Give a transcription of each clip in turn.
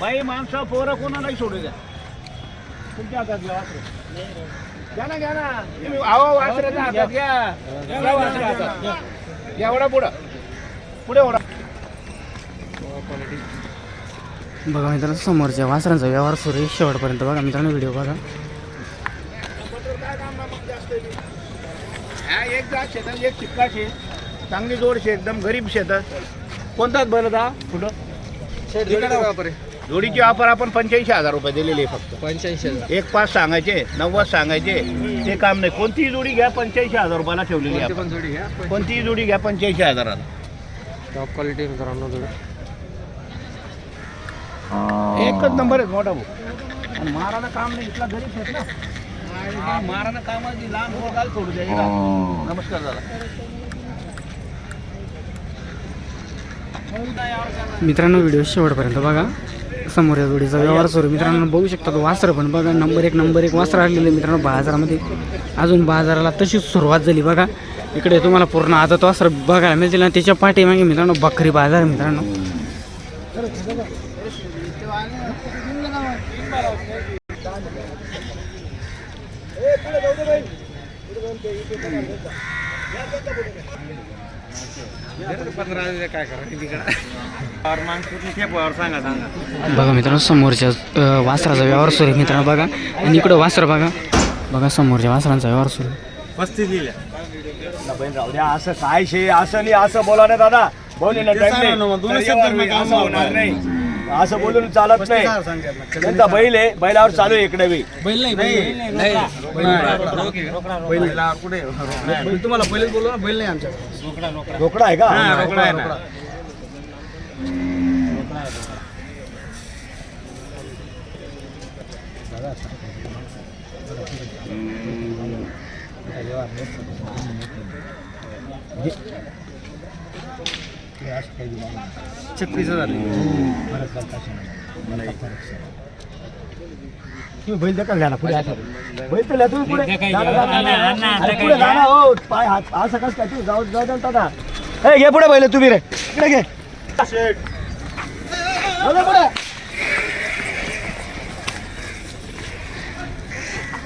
बाई माणसं पोरं कोणालाही सोडू द्या. तुमच्या हातात घ्या वासरं. घ्या ना घ्या ना. तुम्ही वासराच्या हातात घ्या. हातात. घ्या. एवढा पुढं. पुढे ओढा. बघा मित्रांनो समोरच्या वासरांचा व्यवहार सुरू आहे. शेवटपर्यंत बघा मित्रांनो व्हिडिओ बघा. हा एक जात शेतात एक चिक्का शे. चांगली जोड शे एकदम गरीब शेतात. कोणताच बरं दा? कुठं? जोडीची ऑफर आपण पंच्याऐंशी हजार रुपये दिलेली आहे फक्त. पंच्याऐंशी हजार. एक पाच सांगायचे नव्वद सांगायचे ते काम नाही. कोणतीही जोडी घ्या पंच्याऐंशी हजार रुपयाला ठेवलेली आहे आपण. जोडी घ्या कोणतीही जोडी घ्या पंच्याऐंशी हजाराला. टॉप क्वालिटी मित्रांनो जोडी. एकच नंबर आहे मोठा भाऊ. आणि मारायला काम नाही इथला गरीब आहेत ना. मारायला काम लहान पोरगाला सोडू द्या इला. नमस्कार दादा. मित्रांनो व्हिडिओ शेवटपर्यंत बघा. समोर या जोडीचा व्यवहार सुरू. मित्रांनो बघू शकता तो वासर पण बघा नंबर एक नंबर एक वासरं आलेलं मित्रांनो बाजारामध्ये. अजून बाजाराला तशीच सुरुवात झाली बघा. इकडे तुम्हाला पूर्ण आदत वासर बघायला मिळतील आणि त्याच्या पाठीमागे मित्रांनो बकरी बाजार आहे मित्रांनो. बघा मित्रांनो समोरच्या वासराचा व्यवहार सुरू आहे मित्रांनो बघा. आणि इकडं वासर बघा. बघा समोरच्या वासरांचा व्यवहार सुरू पस्तीस दिल्या. बहीण राहू द्या असं काय शे असं नाही असं बोला ना दादा. बोलू ना होणार नाही. असं बोलून चालत नाही. त्यांचा बैल आहे बैलावर चालू आहे इकडे बी. बैल नाही बैल नाही बैल कुठे? बैल तुम्हाला पहिलेच बोललो ना बैल नाही आमच्या. रोकडा आहे का? रोकडा आहे ना. छत्तीस हजार तुम्ही बैल ना पुढे असं. बैल तर लिहा तुम्ही पुढे. अरे पुढे हो. पाय हात असं कसं काय तू? जाऊ जाऊ दे ना दादा. हे घे पुढे बैल तुम्ही रे. इकडे घे. पुढे.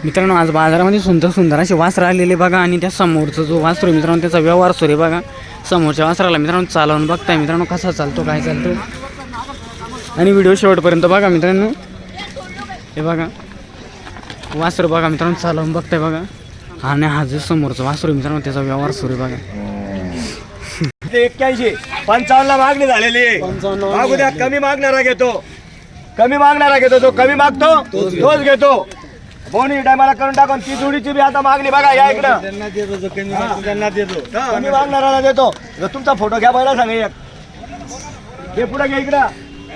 मित्रांनो आज बाजारामध्ये सुंदर सुंदर असे वासर आलेले बघा आणि त्या समोरचा जो वासरू मित्रांनो त्याचा व्यवहार सुरू आहे बघा. समोरच्या वासराला मित्रांनो चालवून बघताय. मित्रांनो कसा चालतो काय चालतो? आणि व्हिडिओ शेवटपर्यंत बघा मित्रांनो. हे बघा. वासरू बघा मित्रांनो चालवून बघताय बघा. आणि हा जो समोरचा वासरू मित्रांनो त्याचा व्यवहार सुरू आहे बघा. एक्क्याऐंशी पंचावन्न मागणी झालेली द्या कमी मागणारा घेतो. कमी मागणारा घेतो तो कमी मागतो तोच घेतो. कोणी टायमाला करून टाकून ती जोडीची बी आता मागणी बघा या इकडं. त्यांना देतो जो कमी मागतो त्यांना देतो. कमी देतो. जर तुमचा फोटो घ्या पहिला सांगा एक. घे पुढे घ्या इकडं.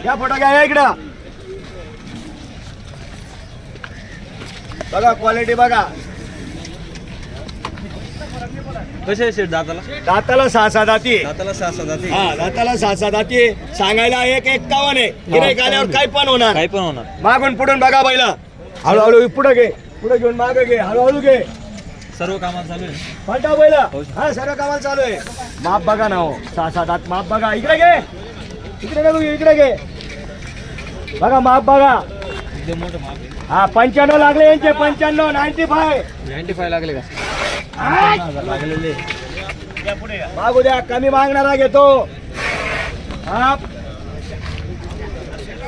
घ्या फोटो घ्या या इकडं. बघा क्वालिटी बघा. कसे शेठ दाताला? दाताला सहा सहा दाती. दाताला सहा सहा दाती. हा दाताला सहा सहा दाती. सांगायला एक एक्कावन्न आहे. गिराईक आल्यावर काही पण होणार. काही पण होणार. मागून पुढून बघा पहिला. हळूहळू पुढे घे पुढे घेऊन मागे घे हळूहळू घे. सर्व कामात चालू आहे. पलटा पहिला. हा. सर्व कामाला चालू आहे. माप बघा ना हो. सहा सात आठ माप बघा. इकडे घे. इकडे घे बघू, इकडे घे. बघा माप बघा. एकदम मोठं माप आहे. हा पंच्याण्णव लागले यांचे. पंच्याण्णव नाईन्टी फाय नाईन्टी फाय लागले का लागलेले. मागू द्या कमी मागणारा घेतो. हा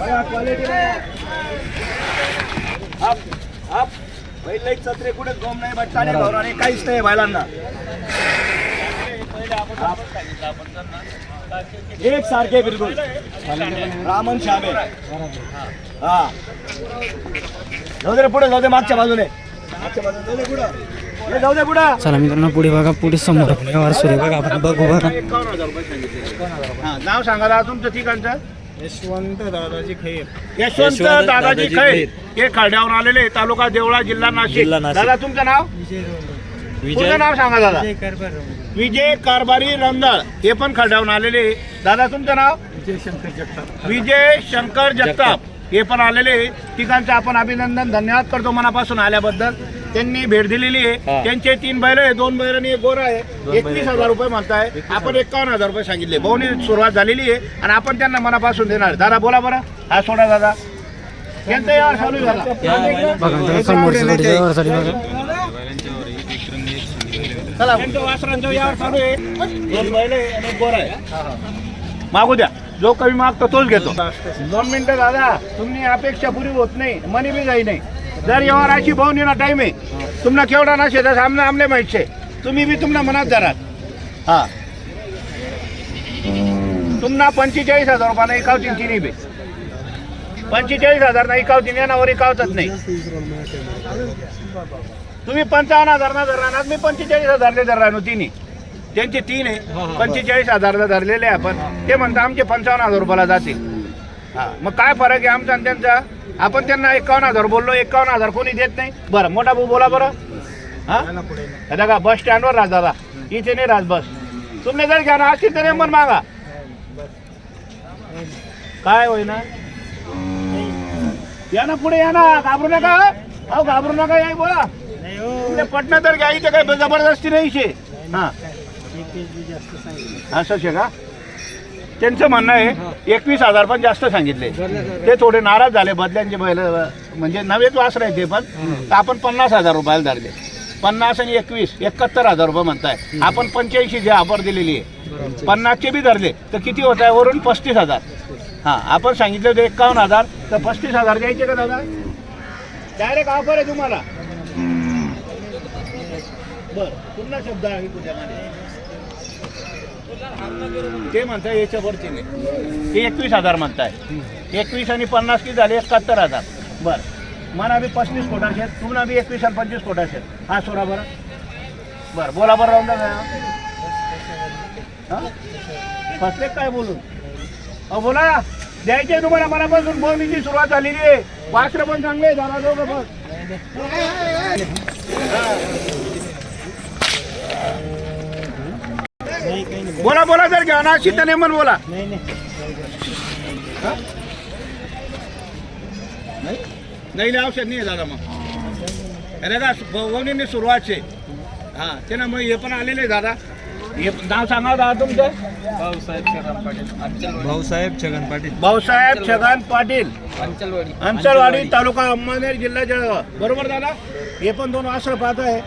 बघा क्वालिटी अप अप पहिले सत्रे कुठे? गोम नाही काहीच नाही बैलांना एक सारखे बिलकुल. रामन श्यामे. हा. जाऊ दे पुढे जाऊ दे मागच्या बाजूने. जाऊ दे पुढं. जाऊ दे पुढं. चला मित्रांनो पुढे बघा पुढे समोर बघा आपण बघू बघा. नाव सांगा तुमचं ठिकाणचं? यशवंत दादाजी खैर. यशवंत यशवंत दादाजी दादाजी खैर. हे खरड्यावर आलेले तालुका देवळा जिल्हा नाशिक जिल्हा नाशिक. दादा तुमचं नाव? तुमचं नाव सांगा दादा. विजय कारभारी रंधाळ हे पण खरड्यावरून आलेले दादा तुमचं नाव? जयशंकर जगताप. विजय शंकर जगताप. हे पण आलेले ठिकाणचं आपण अभिनंदन धन्यवाद करतो मनापासून आल्याबद्दल. त्यांनी भेट दिलेली आहे. हा. त्यांचे तीन बैल आहे दोन बैल आणि एक गोरा आहे. एकवीस हजार रुपये म्हणताय. आपण एकावन्न हजार रुपये सांगितले. भाऊनी सुरुवात झालेली आहे आणि आपण त्यांना मनापासून देणार. दादा बोला बरं. हा सोडा दादा. त्यांचा यावर चालू झाला. चला. त्यांच्या वासरांच्या यावर चालू आहे. दोन बैल आहे आणि एक गोरा आहे. मागू द्या. जो कमी मागतो तोच घेतो. दोन मिनिटं दादा. तुम्ही अपेक्षा पुरी होत नाही. मनी बी जाई नाही. जर यावर अशी भावनी ना टाइम आहे. तुम्हाला केवढा नसे तर सामने आमले माहीत शे. तुम्ही बी तुम्हाला मनात धरात. हा. तुम्हाला पंचेचाळीस हजार रुपयानं एकावतीन तिन्ही बी. पंचेचाळीस हजार ना एकावतीन यानावर एकावतच नाही. तुम्ही पंचावन्न हजार ना धरणार मी पंचेचाळीस हजारले धरणार तिन्ही. त्यांचे तीन आहे. पंचेचाळीस हजारला धरलेले आहे आपण. ते म्हणता आमचे पंचावन्न हजार रुपयाला जातील. मग काय फरक आहे आमचा आणि त्यांचा आपण त्यांना एकावन्न हजार बोललो एकावन्न हजार कोणी देत नाही. बरं मोठा भाऊ बोला बरं. हा? हे बघा बस स्टँडवर राहत दादा. इथे नाही राहत बस. तुम्ही जर घ्या ना असतील तर नंबर मागा. काय होईना? या ना पुढे या ना. घाबरू नका अहो घाबरू नका या बोला तुमच्या पटना तर घ्या इथे काही जबरदस्ती नाही शे हा. असंच का? त्यांचं म्हणणं आहे एकवीस हजार पण जास्त सांगितले. ते थोडे नाराज झाले बदल्यांचे बैल म्हणजे नवेच वासर आहे ते पण. तर आपण पन्नास हजार रुपयाला धरले. पन्नास आणि एकवीस एकाहत्तर हजार रुपये म्हणताय. आपण पंच्याऐंशी जे ऑफर दिलेली आहे. पन्नासचे बी धरले तर किती होत आहे? वरून पस्तीस हजार. हां आपण सांगितलं होतं एकावन्न हजार तर पस्तीस हजार द्यायचे का दादा? डायरेक्ट ऑफर आहे तुम्हाला. बरं पुन्हा शब्द आहे तुझ्यामध्ये ते म्हणताय याच्यावरती नाही. ते एकवीस हजार म्हणताय. एकवीस आणि पन्नास की झाले? एकाहत्तर हजार. बर. मला बी पस्तीस कोटाशे तुम्हाला बी एकवीस आणि पंचवीस कोटाशे हा सोडा बरं. बरं बोला बरं राहून द्या फसले काय बोलून? अहो बोला. द्यायचे तुम्हाला. मनापासून बोलणीची सुरुवात झालेली आहे. वासरं पण चांगले झाला दोघं पण बोला बोला जर घ्या ना अशी तर नेमन बोला? नाही नाही. नाही, औषध नाही आहे दादा मग. अरे का भवनीने सुरुवात आहे. हा ते ना मग हे पण आलेले आहे दादा. हे नाव सांगा दादा तुमचं. भाऊसाहेब छगन पाटील. भाऊसाहेब छगन पाटील. भाऊसाहेब छगन पाटील. अंचलवाडी. अंचलवाडी तालुका अंमळनेर जिल्हा जळगाव. बरोबर दादा? हे पण दोन वासरं पाहत आहे.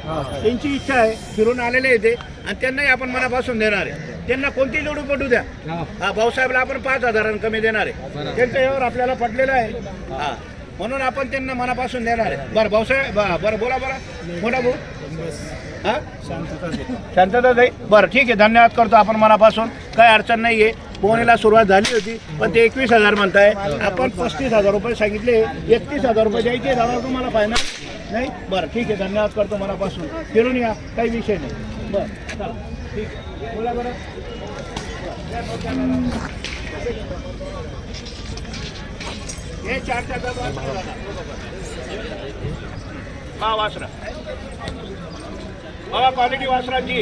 त्यांची इच्छा आहे फिरून आलेले आहे ते. आणि त्यांनाही आपण मनापासून देणार आहे. त्यांना कोणती जोडी पटू द्या. हा. भाऊसाहेबला आपण पाच हजारांनी कमी देणार आहे. त्यांच्या यावर आपल्याला पटलेलं आहे. हा. म्हणून आपण त्यांना मनापासून देणार आहे. बरं भाऊसाहेब बरं बोला बरं मोठा भाऊ. हा? शांतता जाई बरं ठीक आहे. धन्यवाद करतो आपण मनापासून. काही अडचण नाही आहे पोहणीला सुरुवात झाली होती पण ते एकवीस हजार म्हणताय. आपण पस्तीस हजार रुपये सांगितले. एकतीस हजार रुपये द्यायचे. दादा तुम्हाला फायनल नाही? बरं ठीक आहे. धन्यवाद करतो मनापासून. फिरून या. काही विषय नाही. बरं चला ठीक आहे. बोला बरं. हे चार चार डबा हा वासरा. बघा क्वालिटी वासराची.